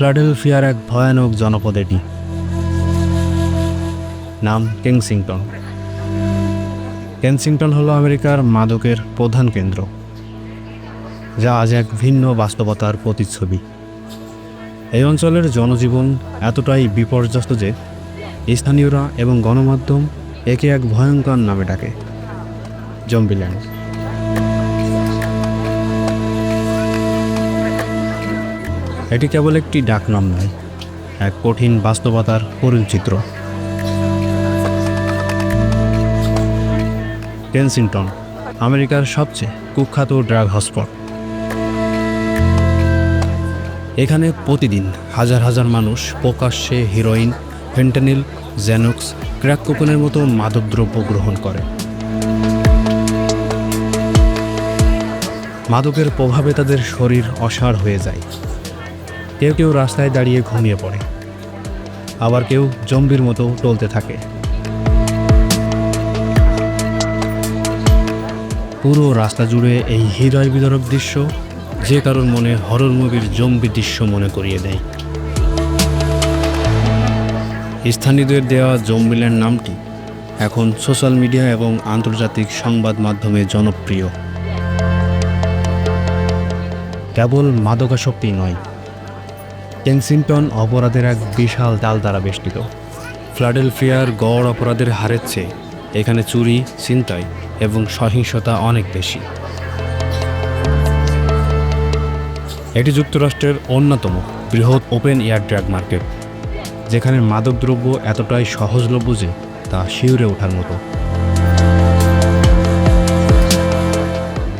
ফিলাডেলফিয়ার এক ভয়ানক জনপদ এটি নাম কেনসিংটন কেনসিংটন হলো আমেরিকার মাদকের প্রধান কেন্দ্র, যা আজ এক ভিন্ন বাস্তবতার প্রতিচ্ছবি। এই অঞ্চলের জনজীবন এতটাই বিপর্যস্ত যে স্থানীয়রা এবং গণমাধ্যম একে এক ভয়ঙ্কর নামে ডাকে, জম্বিল্যান্ড। এটি কেবল একটি ডাকনাম নয়, এক কঠিন বাস্তবতার করুণ চিত্র। কেনসিংটন, আমেরিকার সবচেয়ে কুখ্যাত ড্রাগ হটস্পট। এখানে প্রতিদিন হাজার হাজার মানুষ, প্রকাশ্যে হিরোইন, ফেন্টানিল জ্যানক্স ক্র্যাক কোকনের মতো মাদকদ্রব্য গ্রহণ করে। মাদকের প্রভাবে তাদের শরীর অসাড় হয়ে যায়। কেউ কেউ রাস্তায় দাঁড়িয়ে ঘুমিয়ে পড়ে। আবার কেউ জম্বির মতো টলতে থাকে। পুরো রাস্তা জুড়ে এই হৃদয় বিদরক দৃশ্য যে কারোর মনে হরর মুভির জম্বি দৃশ্য মনে করিয়ে দেয়। স্থানীয়দের দেওয়া জম্বিল্যান্ড নামটি এখন সোশ্যাল মিডিয়া এবং আন্তর্জাতিক সংবাদ মাধ্যমে জনপ্রিয়। কেবল মাদকাসক্তি নয় কেনসিংটন অপরাধের এক বিশাল ডাল দ্বারা বেষ্টিত। ফ্লাডেলফিয়ার গড় অপরাধের হারের চেয়ে এখানে চুরি, ছিনতাই এবং সহিংসতা অনেক বেশি। এটি যুক্তরাষ্ট্রের অন্যতম বৃহৎ ওপেন এয়ার ড্রাগ মার্কেট, যেখানে মাদকদ্রব্য এতটাই সহজলভ্য যে তা শিউরে ওঠার মতো।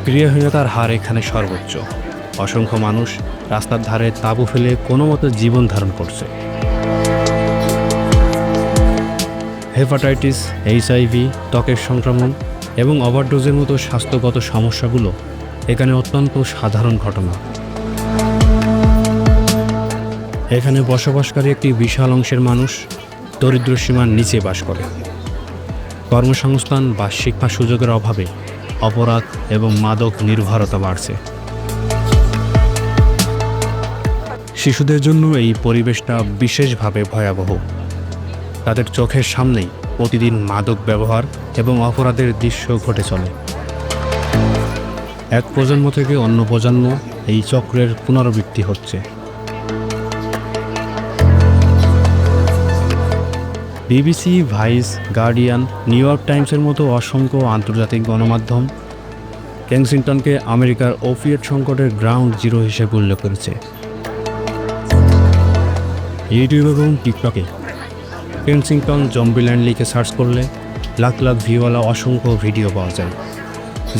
ক্রিয়াহীনতার হার এখানে সর্বোচ্চ। অসংখ্য মানুষ রাস্তার ধারে তাঁবু ফেলে কোনো মতো জীবন ধারণ করছে। হেপাটাইটিস এইচআইভি ত্বকের সংক্রমণ এবং ওভারডোজের মতো স্বাস্থ্যগত সমস্যাগুলো এখানে অত্যন্ত সাধারণ ঘটনা। এখানে বসবাসকারী একটি বিশাল অংশের মানুষ দরিদ্র সীমার নিচে বাস করে। কর্মসংস্থান বা শিক্ষা সুযোগের অভাবে অপরাধ এবং মাদক নির্ভরতা বাড়ছে। শিশুদের জন্য এই পরিবেশটা বিশেষভাবে ভয়াবহ। তাদের চোখের সামনেই প্রতিদিন মাদক ব্যবহার এবং অপরাধের দৃশ্য ঘটে চলে। এক প্রজন্ম থেকে অন্য প্রজন্ম এই চক্রের পুনরাবৃত্তি হচ্ছে। BBC, Vice, Guardian, New York টাইমসের মতো অসংখ্য আন্তর্জাতিক গণমাধ্যম কেনসিংটনকে আমেরিকার ওপিয়েট সংকটের গ্রাউন্ড জিরো হিসেবে উল্লেখ করেছে। ইউটিউব এবং টিকটকে। কেনসিংটন জম্বিল্যান্ড লিখে সার্চ করলে লাখ লাখ ভিউওয়ালা অসংখ্য ভিডিও পাওয়া যায়,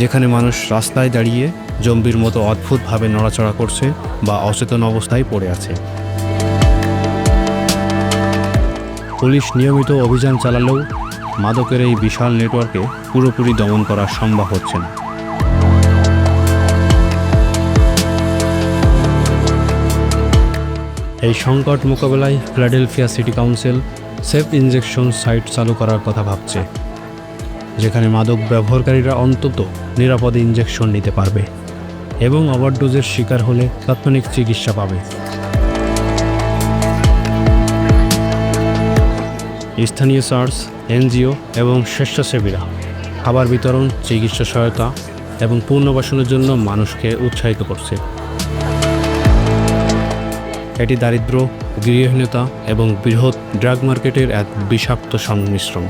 যেখানে মানুষ রাস্তায় দাঁড়িয়ে জম্বির মতো অদ্ভুতভাবে নড়াচড়া করছে বা অচেতন অবস্থায় পড়ে আছে। পুলিশ নিয়মিত অভিযান চালালেও মাদকের এই বিশাল নেটওয়ার্কে পুরোপুরি দমন করা সম্ভব হচ্ছে না। এই সংকট মোকাবেলায় Philadelphia city council safe injection site চালু করার কথা ভাবছে, যেখানে মাদক ব্যবহারকারীরা অন্তত নিরাপদে ইনজেকশন নিতে পারবে এবং ওভারডোজের শিকার হলে তাৎক্ষণিক চিকিৎসা পাবে। স্থানীয় চার্চ এনজিও এবং স্বেচ্ছাসেবীরা খাবার বিতরণ, চিকিৎসা সহায়তা এবং পুনর্বাসনের জন্য মানুষকে উৎসাহিত করছে। এটি দারিদ্র, গৃহহীনতা এবং বৃহৎ ড্রাগ মার্কেটের এক বিষাক্ত সংমিশ্রণ।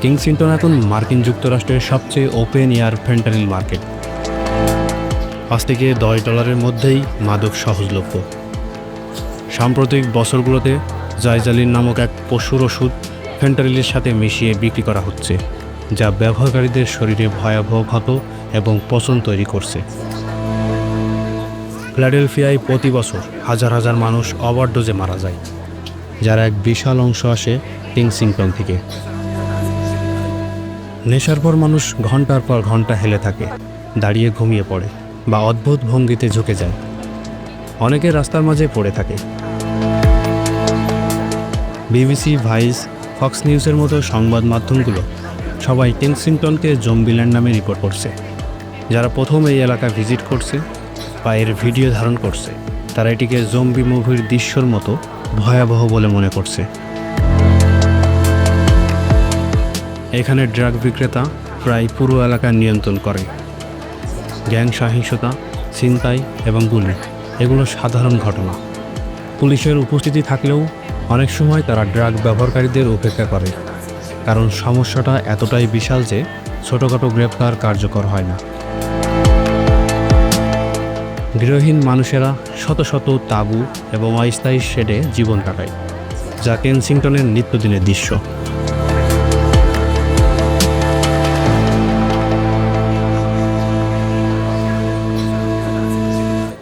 কিংসিংটন এখন মার্কিন যুক্তরাষ্ট্রের সবচেয়ে ওপেন এয়ার ফেন্টানিল মার্কেট। পাঁচ থেকে দশ ডলারের মধ্যেই মাদক সহজলভ্য। সাম্প্রতিক বছরগুলোতে জাইজালিন নামক এক পশুর ওষুধ ফেন্টারিলের সাথে মিশিয়ে বিক্রি করা হচ্ছে, যা ব্যবহারকারীদের শরীরে ভয়াবহ ক্ষত এবং পচন তৈরি করছে। ফিলাডেলফিয়ায় প্রতি বছর হাজার হাজার মানুষ ওভারডোজে মারা যায়, যার এক বিশাল অংশ আসে টিংসিংটন থেকে। নেশার পর মানুষ ঘণ্টার পর ঘণ্টা হেলে থাকে, দাঁড়িয়ে ঘুমিয়ে পড়ে বা অদ্ভুত ভঙ্গিতে ঝুঁকে যায়। অনেকে রাস্তার মাঝে পড়ে থাকে। বিবিসি, ভাইস, ফক্স নিউজের মতো সংবাদ মাধ্যমগুলো সবাই কেনসিংটনকে জম্বিল্যান্ড নামে রিপোর্ট করছে, যারা প্রথম এই এলাকা ভিজিট করছে। এর ভিডিও ধারণ করছে। তারা এটিকে জম্বি মুভির দৃশ্যর মতো ভয়াবহ বলে মনে করছে। এখানে ড্রাগ বিক্রেতা প্রায় পুরো এলাকা নিয়ন্ত্রণ করে। গ্যাং সহিংসতা, ছিনতাই এবং গুলি, এগুলো সাধারণ ঘটনা। পুলিশের উপস্থিতি থাকলেও অনেক সময় তারা ড্রাগ ব্যবহারকারীদের উপেক্ষা করে। কারণ সমস্যাটা এতটাই বিশাল যে ছোটোখাটো গ্রেপ্তার কার্যকর হয় না। গৃহহীন মানুষেরা শত শত তাবু এবং অস্থায়ী শেডে জীবন কাটায় যা কেনসিংটনের নিত্যদিনের দৃশ্য।